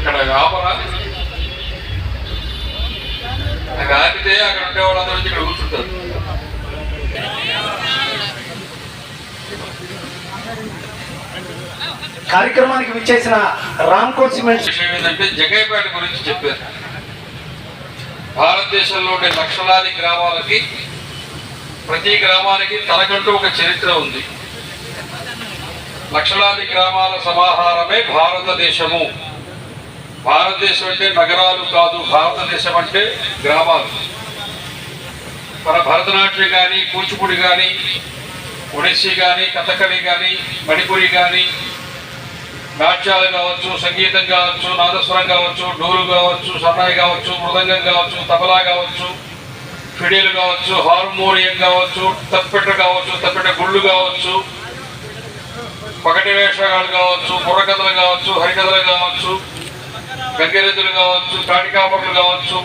అక్కడ ఆపరా నాకు ఆపితే అక్కడ ఉండే వాళ్ళందరూ ఇక్కడ కూర్చుంటారు. కార్యక్రమానికి విచ్చేసిన రామ్ కోట్ సిమెంట్ విషయం ఏంటంటే జగైపేట గురించి చెప్పారు. భారతదేశంలోని లక్షలాది గ్రామాలకి ప్రతి గ్రామానికి తనకంటూ ఒక చరిత్ర ఉంది. లక్షలాది గ్రామాల సమాహారమే భారతదేశము. భారతదేశం అంటే నగరాలు కాదు భారతదేశం అంటే గ్రామాలు. మన భరతనాట్యం కానీ కూచిపూడి కానీ ఒడిస్సీ కానీ కథకళి కానీ మణిపురి కానీ నాట్యాలు కావచ్చు సంగీతం కావచ్చు నాదస్వరం కావచ్చు డోలు కావచ్చు సన్నాయి కావచ్చు మృదంగం కావచ్చు తబలా కావచ్చు ఫిడేలు కావచ్చు హార్మోనియం కావచ్చు తప్పెట కావచ్చు తప్పెట గుళ్ళు కావచ్చు పగటి వేషగాలు కావచ్చు బుర్రకథలు కావచ్చు హరికథలు కావచ్చు గంగిరెద్దులు కావచ్చు కాటికాపర్లు కావచ్చు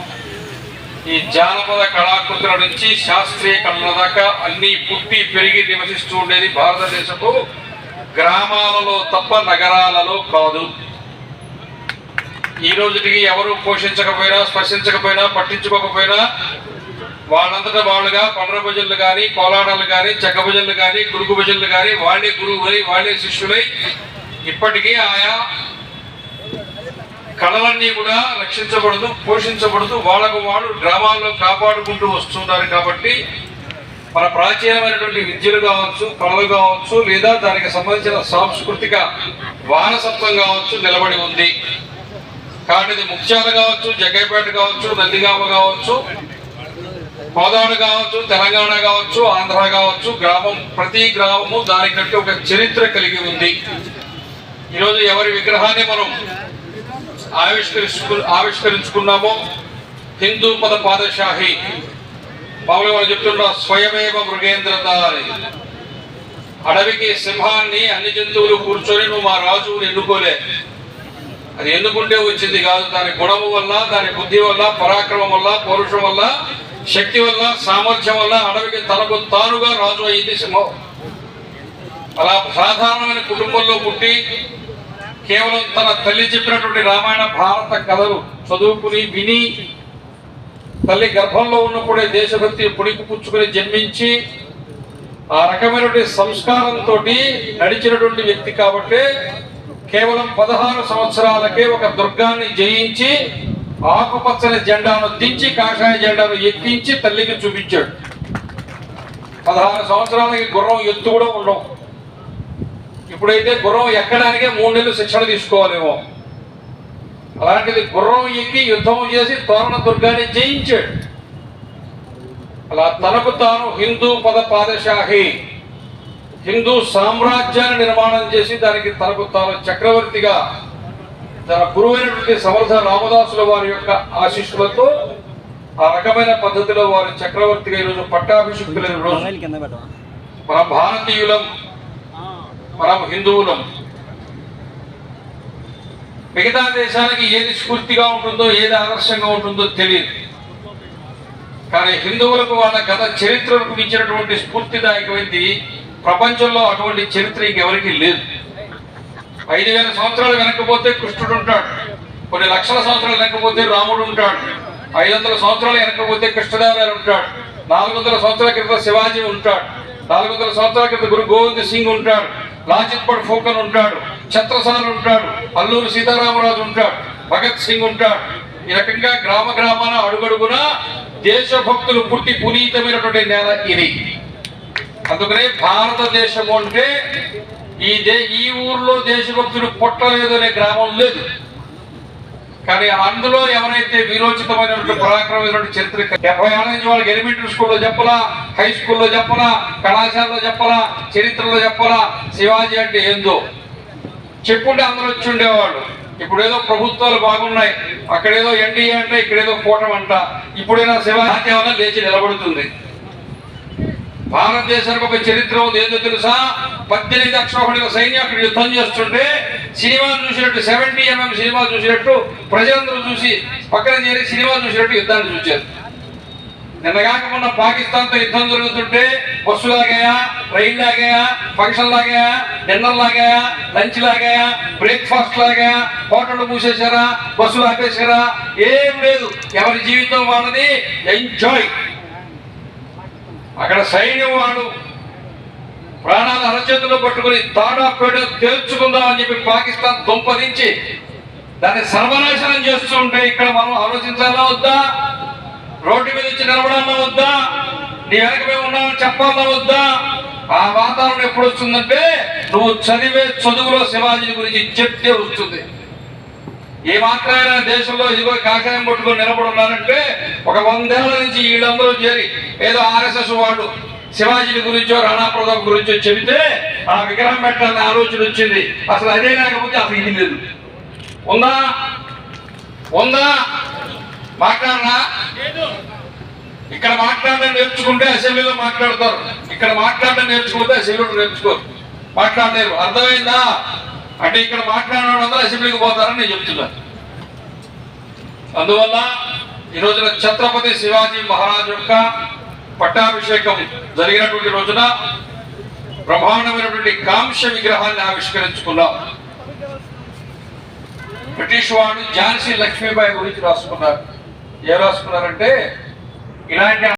ఈ జానపద కళాకృతుల నుంచి శాస్త్రీయ కళల దాకా అన్ని పుట్టి పెరిగి నివసిస్తూ ఉండేది భారతదేశపు గ్రామాలలో తప్ప నగరాలలో కాదు. ఈ రోజుకి ఎవరు పోషించకపోయినా స్పర్శించకపోయినా పట్టించుకోకపోయినా వాళ్ళంతటా వాళ్ళుగా పండ్ర భజనలు కానీ కోలాటాలు కానీ చెక్క భజనలు కానీ గురుగు భజనలు కానీ వాళ్ళే గురువులై వాళ్ళే శిష్యులై ఇప్పటికీ ఆయా కళలన్నీ కూడా రక్షించబడదు పోషించబడదు వాళ్ళకు వాళ్ళు గ్రామాల్లో కాపాడుకుంటూ వస్తున్నారు కాబట్టి మన ప్రాచీనమైనటువంటి విద్యలు కావచ్చు కళలు కావచ్చు లేదా దానికి సంబంధించిన సాంస్కృతిక వారసత్వం కావచ్చు నిలబడి ఉంది. కాబట్టి ఇది ముఖ్యాలు కావచ్చు జగ్గైపేట కావచ్చు నందిగామ కావచ్చు గోదావరి కావచ్చు తెలంగాణ కావచ్చు ఆంధ్ర కావచ్చు గ్రామం ప్రతి గ్రామము దానికంటే ఒక చరిత్ర కలిగి ఉంది. ఈరోజు ఎవరి విగ్రహాన్ని మనం ఆవిష్కరించుకు ఆవిష్కరించుకున్నామో. హిందూ పద పాదశాహి. మామూలుగా వాళ్ళు చెప్తున్న స్వయమేవ మృగేంద్రత అని అడవికి సింహాన్ని అన్ని జంతువులు కూర్చొని నువ్వు మా రాజును ఎన్నుకోలే. అది ఎన్నుకుంటే వచ్చింది కాదు. దాని గుణము వల్ల దాని బుద్ధి వల్ల పరాక్రమం వల్ల పౌరుషం వల్ల శక్తి వల్ల సామర్థ్యం వల్ల అడవికి తనకు తానుగా రాజు అయింది సింహం. అలా సాధారణమైన కుటుంబంలో పుట్టి కేవలం తన తల్లి చెప్పినటువంటి రామాయణ భారత కథలు చదువుకుని విని తల్లి గర్భంలో ఉన్నప్పుడే దేశభక్తి పొడికి పుచ్చుకుని జన్మించి ఆ రకమైనటువంటి సంస్కారంతో నడిచినటువంటి వ్యక్తి కాబట్టి కేవలం పదహారు సంవత్సరాలకే ఒక దుర్గాన్ని జయించి ఆకుపచ్చని జెండాను దించి కాషాయ జెండాను ఎక్కించి తల్లికి చూపించాడు. పదహారు సంవత్సరాలకి గుర్రం ఎత్తు కూడా ఉండవు. ఇప్పుడైతే గుర్రం ఎక్కడానికే మూడు నెలలు శిక్షణ తీసుకోవాలేమో. అలాంటిది గుర్రం ఎక్కి యుద్ధం చేసి తోరణ దుర్గాన్ని జయించాడు. అలా తనకు తాను హిందూ పద పాదశాహి హిందూ సామ్రాజ్యాన్ని నిర్మాణం చేసి దానికి తనకు తాను చక్రవర్తిగా తన గురువైనటువంటి సమర్థ రామదాసుల వారి యొక్క ఆశీస్సులతో ఆ రకమైన పద్ధతిలో వారి చక్రవర్తిగా ఈరోజు పట్టాభిషిక్తులైన రోజు మన భారతీయులం మనం హిందువులం. మిగతా దేశానికి ఏది స్ఫూర్తిగా ఉంటుందో ఏది ఆదర్శంగా ఉంటుందో తెలియదు కానీ హిందువులకు వాళ్ళ గత చరిత్రకు మించినటువంటి స్ఫూర్తిదాయకమైంది ప్రపంచంలో అటువంటి చరిత్ర ఇంకెవరికి లేదు. ఐదు వేల సంవత్సరాలు వెనకపోతే కృష్ణుడు ఉంటాడు. కొన్ని లక్షల సంవత్సరాలు వెనకపోతే రాముడు ఉంటాడు. ఐదు వందల సంవత్సరాలు వెనకపోతే కృష్ణదేవరాయలు ఉంటాడు. నాలుగు వందల సంవత్సరాల క్రితం శివాజీ ఉంటాడు. నాలుగు వందల సంవత్సరాల క్రితం గురు గోవింద్ సింగ్ ఉంటాడు. లాజిత్ ఫోకన్ ఉంటాడు ఛత్రసాల్ ఉంటాడు అల్లూరు సీతారామరాజు ఉంటాడు భగత్ సింగ్ ఉంటాడు. ఈ రకంగా గ్రామ గ్రామాన అడుగడుగున దేశభక్తులు పుట్టి పునీతమైనటువంటి నేల ఇది. అందుకనే భారతదేశం అంటే ఈ దే ఈ ఊర్లో దేశభక్తులు పుట్టలేదు అనే గ్రామం లేదు. కానీ అందులో ఎవరైతే విరోచితమైనటువంటి పరాక్రమమైనటువంటి చరిత్ర డెబ్బై ఏళ్ళ నుంచి వాళ్ళకి ఎలిమెంటరీ స్కూల్లో చెప్పలా హై స్కూల్లో చెప్పలా కళాశాలలో చెప్పలా చరిత్రలో చెప్పలా శివాజీ అంటే ఏందో? చెప్పుంటే అందరూ వచ్చి ఉండేవాళ్ళు. ఇప్పుడు ఏదో ప్రభుత్వాలు బాగున్నాయి అక్కడేదో ఎన్డీఏ అంటే ఇక్కడేదో కూటం అంట ఇప్పుడైనా శివాజీ ఏమైనా లేచి నిలబడుతుంది. భారతదేశానికి ఒక చరిత్ర ఉంది ఏందో తెలుసా? పద్దెనిమిది అక్షోహిణుల సైన్యం అక్కడ యుద్ధం చేస్తుంటే సినిమా చూసినట్టు సెవెంటీ ఎంఎం సినిమా చూసినట్టు ప్రజలందరూ చూసి పక్కన చేరి సినిమా చూసినట్టు యుద్ధాన్ని చూశారు. నిన్నగాక మొన్న పాకిస్తాన్తో యుద్ధం జరుగుతుంటే బస్సు లాగాయా రైలు లాగాయా ఫంక్షన్ లాగాయా డిన్నర్ లాగాయా లంచ్ లాగాయా బ్రేక్ఫాస్ట్ లాగాయా హోటల్ మూసేశారా బస్సులు ఆపేశారా? ఏం లేదు. ఎవరి జీవితం వాళ్ళది? ఎంజాయ్ అక్కడ సైన్యం వాడు ప్రాణాలు అరచేతులు పట్టుకుని తాడా పేడ తేల్చుకుందాం అని చెప్పి పాకిస్తాన్ దుంపదించి దాన్ని సర్వనాశనం చేస్తుంటే ఇక్కడ మనం ఆలోచించాలా వద్దా? రోడ్డు మీద వచ్చి నిలబడాలా వద్దా? నీ వెనక మేము ఉన్నామని చెప్పాలా వద్దా? ఆ వాతావరణం ఎప్పుడు వస్తుందంటే నువ్వు చదివే చదువులో శివాజీ గురించి చెప్తే వస్తుంది. ఏ మాత్రమైనా దేశంలో ఇదిగో కాషాయం పట్టుకొని నిలబడి ఉన్నారంటే ఒక వందేళ్ళ నుంచి వీళ్ళందరూ చేరి ఏదో ఆర్ఎస్ఎస్ వాళ్ళు శివాజీ గురించో రాణా ప్రతాప్ గురించో చెబితే ఆ విగ్రహం పెట్టాలని ఆలోచన వచ్చింది. అసలు అదే లేకపోతే అసలు ఇది లేదు. ఉందా? ఉందా? మాట్లాడరా? ఇక్కడ మాట్లాడడం నేర్చుకుంటే అసెంబ్లీలో మాట్లాడతారు. ఇక్కడ మాట్లాడడం నేర్చుకుంటే అసెంబ్లీలో నేర్చుకోరు. మాట్లాడలేరు. అర్థమైందా? అంటే ఇక్కడ మాట్లాడడం వాళ్ళందరూ అసెంబ్లీకి పోతారని నేను చెప్తున్నాను అందువల్ల ఈ రోజున ఛత్రపతి శివాజీ మహారాజు యొక్క పట్టాభిషేకం జరిగినటువంటి రోజున బ్రహ్మాండమైనటువంటి కాంక్ష విగ్రహాన్ని ఆవిష్కరించుకున్నాం. బ్రిటిష్ వాడు ఝాన్సీ లక్ష్మీబాయి గురించి రాసుకున్నారు. ఏ రాసుకున్నారంటే ఇలాంటి